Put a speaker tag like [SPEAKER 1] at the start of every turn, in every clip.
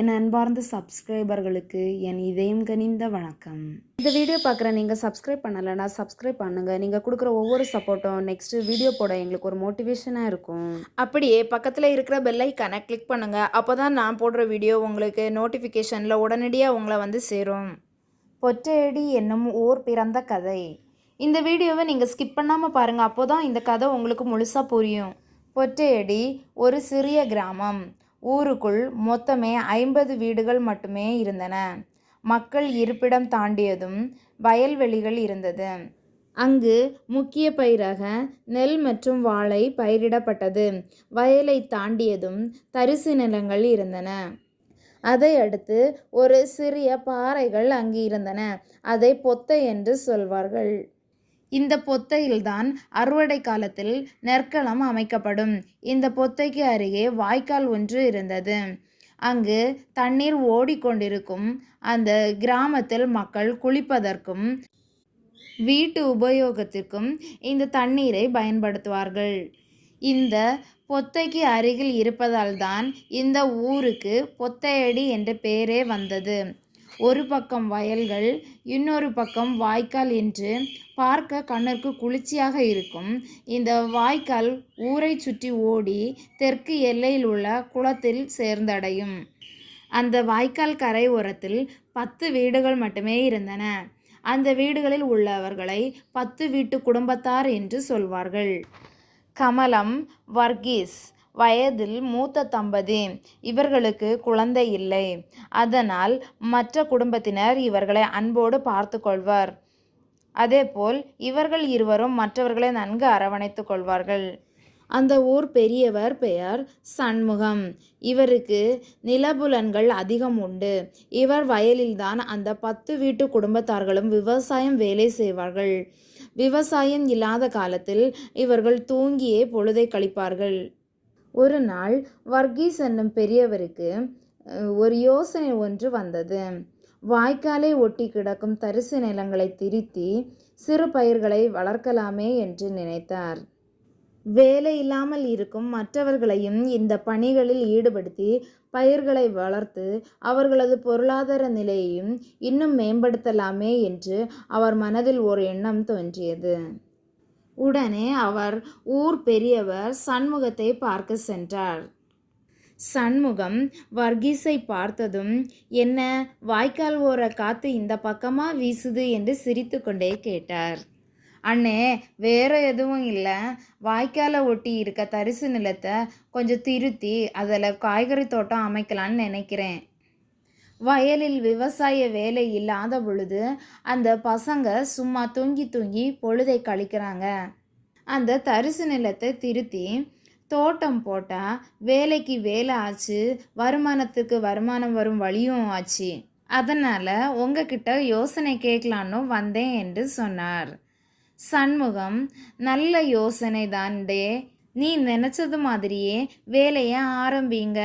[SPEAKER 1] என் அன்பார்ந்த சப்ஸ்கிரைபர்களுக்கு என் இதயம் கனிந்த வணக்கம். இந்த வீடியோ பார்க்குற நீங்கள் சப்ஸ்கிரைப் பண்ணலைன்னா சப்ஸ்கிரைப் பண்ணுங்கள் நீங்கள் கொடுக்குற ஒவ்வொரு சப்போர்ட்டும் நெக்ஸ்ட் வீடியோ போட எங்களுக்கு ஒரு மோட்டிவேஷனாக இருக்கும்.
[SPEAKER 2] அப்படியே பக்கத்தில் இருக்கிற பெல் ஐக்கானை கிளிக் பண்ணுங்கள் அப்போ தான் நான் போடுற வீடியோ உங்களுக்கு நோட்டிஃபிகேஷனில் உடனடியாக உங்களை வந்து சேரும்.
[SPEAKER 1] பொற்றையடி என்னும் ஊர் பிறந்த கதை.
[SPEAKER 2] இந்த வீடியோவை நீங்கள் ஸ்கிப் பண்ணாமல் பாருங்கள் அப்போ தான் இந்த கதை உங்களுக்கு முழுசாக புரியும்.
[SPEAKER 1] பொற்றையடி ஒரு சிறிய கிராமம். ஊருக்குள் மொத்தமே ஐம்பது வீடுகள் மட்டுமே இருந்தன. மக்கள் இருப்பிடம் தாண்டியதும் வயல்வெளிகள் இருந்தது. அங்கு முக்கிய பயிராக நெல் மற்றும் வாழை பயிரிடப்பட்டது. வயலை தாண்டியதும் தரிசு நிலங்கள் இருந்தன. அதை அடுத்து ஒரு சிறிய பாறைகள் அங்கு இருந்தன. அதை பொத்தை என்று சொல்வார்கள். இந்த பொத்தையில்தான் அறுவடை காலத்தில் நெற்களம் அமைக்கப்படும். இந்த பொத்தைக்கு அருகே வாய்க்கால் ஒன்று இருந்தது. அங்கு தண்ணீர் ஓடிக்கொண்டிருக்கும் அந்த கிராமத்தில் மக்கள் குளிப்பதற்கும் வீட்டு உபயோகத்திற்கும் இந்த தண்ணீரை பயன்படுத்துவார்கள். இந்த பொத்தைக்கு அருகில் இருப்பதால் தான் இந்த ஊருக்கு பொத்தையடி என்ற பெயரே வந்தது. ஒரு பக்கம் வயல்கள் இன்னொரு பக்கம் வாய்க்கால் என்று பார்க்க கண்ணிற்கு குளிர்ச்சியாக இருக்கும். இந்த வாய்க்கால் ஊரை சுற்றி ஓடி தெற்கு எல்லையில் உள்ள குளத்தில் சேர்ந்தடையும். அந்த வாய்க்கால் கரை ஓரத்தில் பத்து வீடுகள் மட்டுமே இருந்தன. அந்த வீடுகளில் உள்ளவர்களை பத்து வீட்டு குடும்பத்தார் என்று சொல்வார்கள். கமலம் வர்கீஸ் வயதில் மூத்த தம்பதி. இவர்களுக்கு குழந்தை இல்லை. அதனால் மற்ற குடும்பத்தினர் இவர்களை அன்போடு பார்த்து கொள்வர். அதேபோல் இவர்கள் இருவரும் மற்றவர்களை நன்கு அரவணைத்து கொள்வார்கள். அந்த ஊர் பெரியவர் பெயர் சண்முகம். இவருக்கு நிலபுலன்கள் அதிகம் உண்டு. இவர் வயலில்தான் அந்த பத்து வீட்டு குடும்பத்தார்களும் விவசாயம் வேலை செய்வார்கள். விவசாயம் இல்லாத காலத்தில் இவர்கள் தூங்கியே பொழுதை கழிப்பார்கள். ஒரு நாள் வர்கீஸ் என்னும் பெரியவருக்கு ஒரு யோசனை ஒன்று வந்தது. வாய்க்காலை ஒட்டி கிடக்கும் தரிசு நிலங்களை திருத்தி சிறு பயிர்களை வளர்க்கலாமே என்று நினைத்தார். வேலை இல்லாமல் இருக்கும் மற்றவர்களையும் இந்த பணிகளில் ஈடுபடுத்தி பயிர்களை வளர்த்து அவர்களது பொருளாதார நிலையையும் இன்னும் மேம்படுத்தலாமே என்று அவர் மனதில் ஒரு எண்ணம் தோன்றியது. உடனே அவர் ஊர் பெரியவர் சண்முகத்தை பார்க்க சென்றார். சண்முகம் வர்கீஸை பார்த்ததும் என்ன வாய்க்கால் ஓர காத்து இந்த பக்கமா வீசுது? என்று சிரித்துக்கொண்டே கேட்டார். அண்ணே வேற எதுவும் இல்லை. வாய்க்காலை ஒட்டி இருக்க தரிசு நிலத்தை கொஞ்சம் திருத்தி அதில் காய்கறி தோட்டம் அமைக்கலான்னு நினைக்கிறேன். வயலில் விவசாய வேலை இல்லாத பொழுது அந்த பசங்க சும்மா தூங்கி தூங்கி பொழுதை கழிக்கிறாங்க. அந்த தரிசு நிலத்தை திருத்தி தோட்டம் போட்டால் வேலைக்கு வேலை ஆச்சு வருமானத்துக்கு வருமானம் வரும் வழியும் ஆச்சு. அதனால் உங்ககிட்ட யோசனை கேட்கலான்னு வந்தேன் என்று சொன்னார். சண்முகம் நல்ல யோசனை தான்டே நீ நினச்சது மாதிரியே வேலையை ஆரம்பிங்க.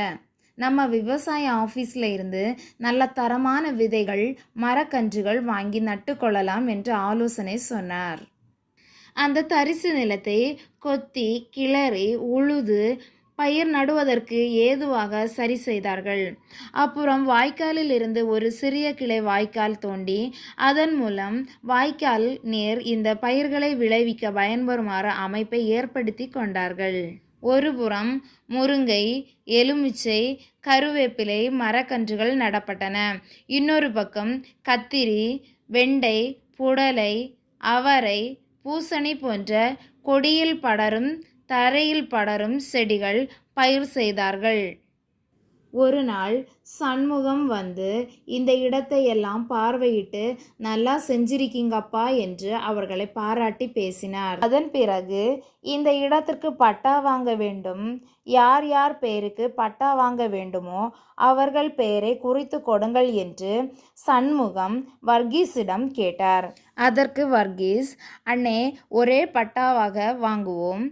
[SPEAKER 1] நம்ம விவசாய ஆஃபீஸில் இருந்து நல்ல தரமான விதைகள் மரக்கன்றுகள் வாங்கி நட்டுக்கொள்ளலாம் என்று ஆலோசனை சொன்னார். அந்த தரிசு நிலத்தை கொத்தி கிளறி உழுது பயிர் நடுவதற்கு ஏதுவாக சரி செய்தார்கள். அப்புறம் வாய்க்காலில் இருந்து ஒரு சிறிய கிளை வாய்க்கால் தோண்டி அதன் மூலம் வாய்க்கால் நீர் இந்த பயிர்களை விளைவிக்க பயன்பெறுமாறு அமைப்பை ஏற்படுத்தி கொண்டார்கள். ஒருபுறம் முருங்கை எலுமிச்சை கருவேப்பிலை மரக்கன்றுகள் நடப்பட்டன. இன்னொரு பக்கம் கத்திரி வெண்டை புடலை அவரை பூசணி போன்ற கொடியில் படரும் தரையில் படரும் செடிகள் பயிர் செய்தார்கள். ஒரு நாள் சண்முகம் வந்து இந்த இடத்தை எல்லாம் பார்வையிட்டு நல்லா செஞ்சிருக்கீங்கப்பா என்று அவர்களை பாராட்டி பேசினார். அதன் பிறகு இந்த இடத்திற்கு பட்டா வாங்க வேண்டும். யார் யார் பேருக்கு பட்டா வாங்க வேண்டுமோ அவர்கள் பெயரை குறித்து கொடுங்கள் என்று சண்முகம் வர்கீஸிடம் கேட்டார். அதற்கு வர்கீஸ் அண்ணே ஒரே பட்டாவாக வாங்குவோம்.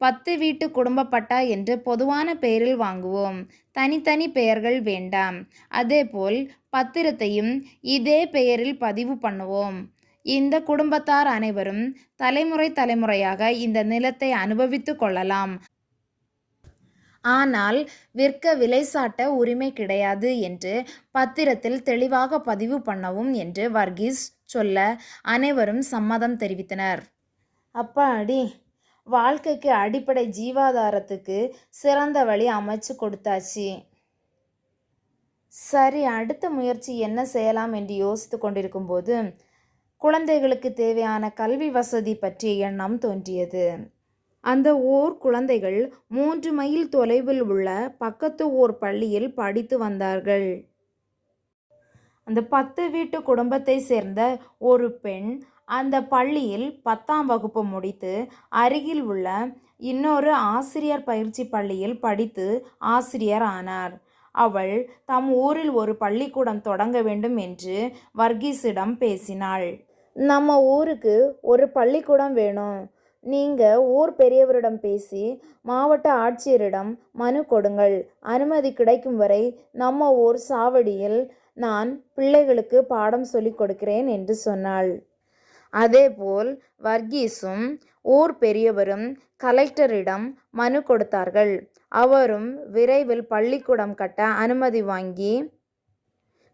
[SPEAKER 1] பத்து வீட்டு குடும்ப பட்டா என்று பொதுவான பெயரில் வாங்குவோம். தனித்தனி பெயர்கள் வேண்டாம். அதேபோல் பத்திரத்தையும் இதே பெயரில் பதிவு பண்ணுவோம். இந்த குடும்பத்தார் அனைவரும் தலைமுறை தலைமுறையாக இந்த நிலத்தை அனுபவித்து கொள்ளலாம். ஆனால் விற்க விலை சாட்ட உரிமை கிடையாது என்று பத்திரத்தில் தெளிவாக பதிவு பண்ணவும் என்று வர்கீஸ் சொல்ல அனைவரும் சம்மதம் தெரிவித்தனர். அப்பாடி வாழ்க்கைக்கு அடிப்படை ஜீவாதாரத்துக்கு சிறந்த வழி அமைச்சு கொடுத்தாச்சு. சரி அடுத்த முயற்சி என்ன செய்யலாம் என்று யோசித்து கொண்டிருக்கும்போது குழந்தைகளுக்கு தேவையான கல்வி வசதி பற்றிய எண்ணம் தோன்றியது. அந்த ஊர் குழந்தைகள் மூன்று மைல் தொலைவில் உள்ள பக்கத்து ஊர் பள்ளியில் படித்து வந்தார்கள். அந்த பத்து வீட்டு குடும்பத்தை சேர்ந்த ஒரு பெண் அந்த பள்ளியில் பத்தாம் வகுப்பு முடித்து அருகில் உள்ள இன்னொரு ஆசிரியர் பயிற்சி பள்ளியில் படித்து ஆசிரியர் ஆனார். அவள் தம் ஊரில் ஒரு பள்ளிக்கூடம் தொடங்க வேண்டும் என்று வர்கீஸிடம் பேசினாள். நம்ம ஊருக்கு ஒரு பள்ளிக்கூடம் வேணும். நீங்கள் ஊர் பெரியவரிடம் பேசி மாவட்ட ஆட்சியரிடம் மனு கொடுங்கள். அனுமதி கிடைக்கும் வரை நம்ம ஊர் சாவடியில் நான் பிள்ளைகளுக்கு பாடம் சொல்லிக் கொடுக்கிறேன் என்று சொன்னாள். அதேபோல் வர்கீஸும் ஊர் பெரியவரும் கலெக்டரிடம் மனு கொடுத்தார்கள். அவரும் விரைவில் பள்ளிக்கூடம் கட்ட அனுமதி வாங்கி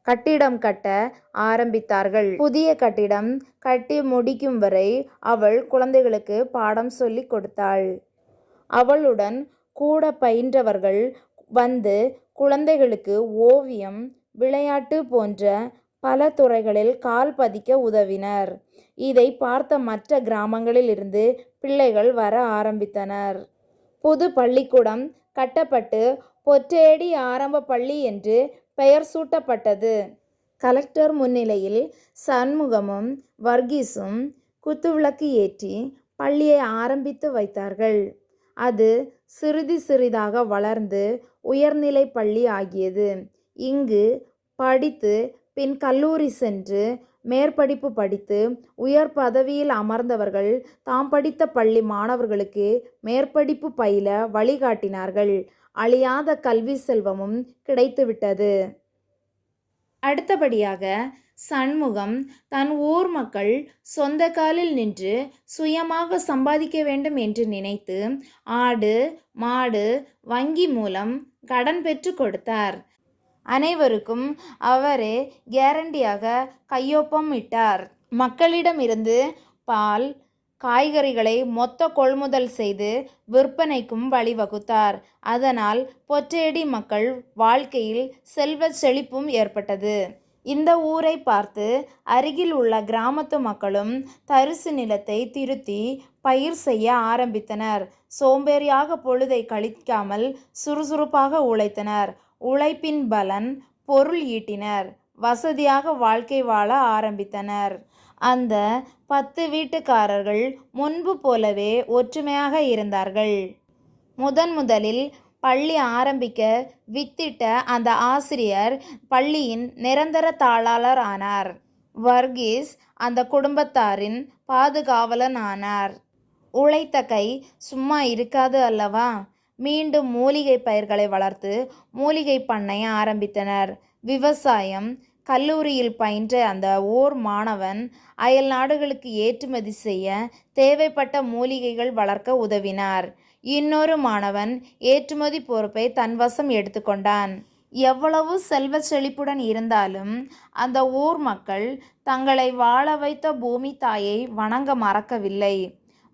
[SPEAKER 1] கட்டிடம் கட்ட ஆரம்பித்தார்கள். புதிய கட்டிடம் கட்டி முடிக்கும் வரை அவள் குழந்தைகளுக்கு பாடம் சொல்லி கொடுத்தாள். அவளுடன் கூட பயின்றவர்கள் வந்து குழந்தைகளுக்கு ஓவியம் விளையாட்டு போன்ற பல துறைகளில் கால் பதிக்க உதவினர். இதை பார்த்த மற்ற கிராமங்களில் இருந்து பிள்ளைகள் வர ஆரம்பித்தனர். புது பள்ளிக்கூடம் கட்டப்பட்டு பொற்றேடி ஆரம்ப பள்ளி என்று பெயர் சூட்டப்பட்டது. கலெக்டர் முன்னிலையில் சண்முகமும் வர்கீஸும் குத்துவிளக்கு ஏற்றி பள்ளியை ஆரம்பித்து வைத்தார்கள். அது சிறிது சிறிதாக வளர்ந்து உயர்நிலை பள்ளி ஆகியது. இங்கு படித்து பின் கல்லூரி சென்று மேற்படிப்பு படித்து உயர் பதவியில் அமர்ந்தவர்கள் தாம் படித்த பள்ளி மாணவர்களுக்கு மேற்படிப்பு பயில வழிகாட்டினார்கள். அழியாத கல்வி செல்வமும் கிடைத்துவிட்டது. அடுத்தபடியாக சண்முகம் தன் ஊர் மக்கள் சொந்த காலில் நின்று சுயமாக சம்பாதிக்க வேண்டும் என்று நினைத்து ஆடு மாடு வங்கி மூலம் கடன் பெற்று கொடுத்தார். அனைவருக்கும் அவரே கேரண்டியாக கையொப்பம் இட்டார். மக்களிடமிருந்து பால் காய்கறிகளை மொத்த கொள்முதல் செய்து விற்பனைக்கும் வழிவகுத்தார். அதனால் பொற்றேடி மக்கள் வாழ்க்கையில் செல்வ செழிப்பும் ஏற்பட்டது. இந்த ஊரை பார்த்து அருகில் உள்ள கிராமத்து மக்களும் தரிசு நிலத்தை திருத்தி பயிர் செய்ய ஆரம்பித்தனர். சோம்பேறியாக பொழுதை கழிக்காமல் சுறுசுறுப்பாக உழைத்தனர். உழைப்பின் பலன் பொருள் ஈட்டினர். வசதியாக வாழ்க்கை வாழ ஆரம்பித்தனர். அந்த பத்து வீட்டுக்காரர்கள் முன்பு போலவே ஒற்றுமையாக இருந்தார்கள். முதன் முதலில் பள்ளி ஆரம்பிக்க வித்திட்ட அந்த ஆசிரியர் பள்ளியின் நிரந்தர தாளாளர் ஆனார். வர்கீஸ் அந்த குடும்பத்தாரின் பாதுகாவலன் ஆனார் உழைத்த கை சும்மா இருக்காது அல்லவா? மீண்டும் மூலிகை பயிர்களை வளர்த்து மூலிகை பண்ணை ஆரம்பித்தனர். விவசாயம் கல்லூரியில் பயின்ற அந்த ஓர் மாணவன் அயல் நாடுகளுக்கு ஏற்றுமதி செய்ய தேவைப்பட்ட மூலிகைகள் வளர்க்க உதவினார். இன்னொரு மாணவன் ஏற்றுமதி பொறுப்பை தன்வசம் எடுத்துக்கொண்டான் எவ்வளவு செல்வ செழிப்புடன் இருந்தாலும் அந்த ஊர் மக்கள் தங்களை வாழ வைத்த பூமி தாயை வணங்க மறக்கவில்லை.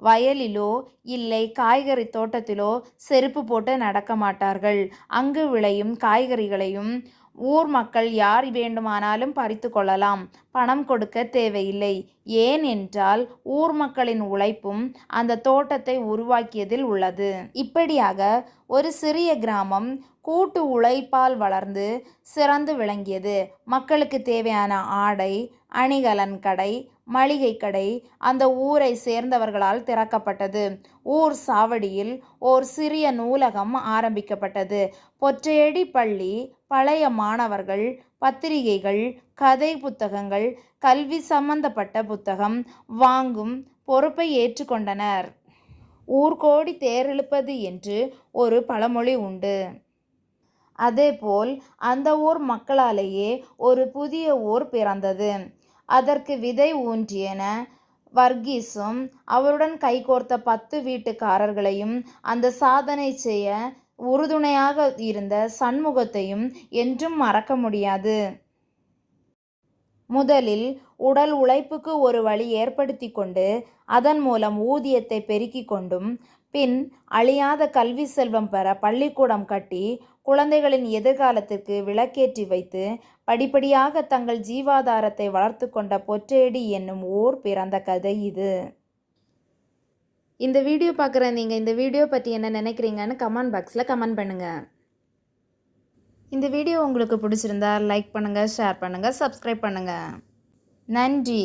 [SPEAKER 1] வயலிலோ இல்லை காய்கறி தோட்டத்திலோ செருப்பு போட்டு நடக்க மாட்டார்கள். அங்கு விளையும் காய்கறிகளையும் ஊர் மக்கள் யார் வேண்டுமானாலும் பறித்து கொள்ளலாம். பணம் கொடுக்க தேவையில்லை. ஏன் என்றால் ஊர் மக்களின் உழைப்பும் அந்த தோட்டத்தை உருவாக்கியதில் உள்ளது. இப்படியாக ஒரு சிறிய கிராமம் கூட்டு உழைப்பால் வளர்ந்து சிறந்து விளங்கியது. மக்களுக்கு தேவையான ஆடை அணிகலன் கடை மளிகை கடை அந்த ஊரை சேர்ந்தவர்களால் திறக்கப்பட்டது. ஊர் சாவடியில் ஓர் சிறிய நூலகம் ஆரம்பிக்கப்பட்டது. பொற்றையடி பள்ளி பழைய மாணவர்கள் பத்திரிகைகள் கதை புத்தகங்கள் கல்வி சம்பந்தப்பட்ட புத்தகம் வாங்கும் பொறுப்பை ஏற்றுக்கொண்டனர். ஊர்கோடி தேரெழுப்பது என்று ஒரு பழமொழி உண்டு. அதேபோல் அந்த ஊர் மக்களாலேயே ஒரு புதிய ஊர் பிறந்தது. அதற்கு விதை ஊன்றியன. வர்கீஸும் அவருடன் கைகோர்த்த பத்து வீட்டுக்காரர்களையும் அந்த சாதனை செய்ய உறுதுணையாக இருந்த சண்முகத்தையும் என்றும் மறக்க முடியாது. முதலில் உடல் உழைப்புக்கு ஒரு வழி ஏற்படுத்தி கொண்டு அதன் மூலம் ஊதியத்தை பெருக்கிக் கொண்டும் பின் அழியாத கல்வி செல்வம் பெற பள்ளிக்கூடம் கட்டி குழந்தைகளின் எதிர்காலத்திற்கு விளக்கேற்றி வைத்து படிப்படியாக தங்கள் ஜீவாதாரத்தை வளர்த்து கொண்ட பொற்றேடி என்னும் ஓர் பிறந்த கதை இது.
[SPEAKER 2] இந்த வீடியோ பார்க்குற நீங்கள் இந்த வீடியோ பற்றி என்ன நினைக்கிறீங்கன்னு கமெண்ட் பாக்ஸில் கமெண்ட் பண்ணுங்கள் இந்த வீடியோ உங்களுக்கு பிடிச்சிருந்தா லைக் பண்ணுங்கள் ஷேர் பண்ணுங்கள் சப்ஸ்கிரைப் பண்ணுங்கள்
[SPEAKER 1] நன்றி.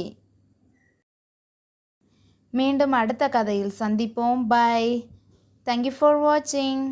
[SPEAKER 1] மீண்டும் அடுத்த கதையில் சந்திப்போம். பாய் தேங்க்யூ ஃபார் வாட்சிங்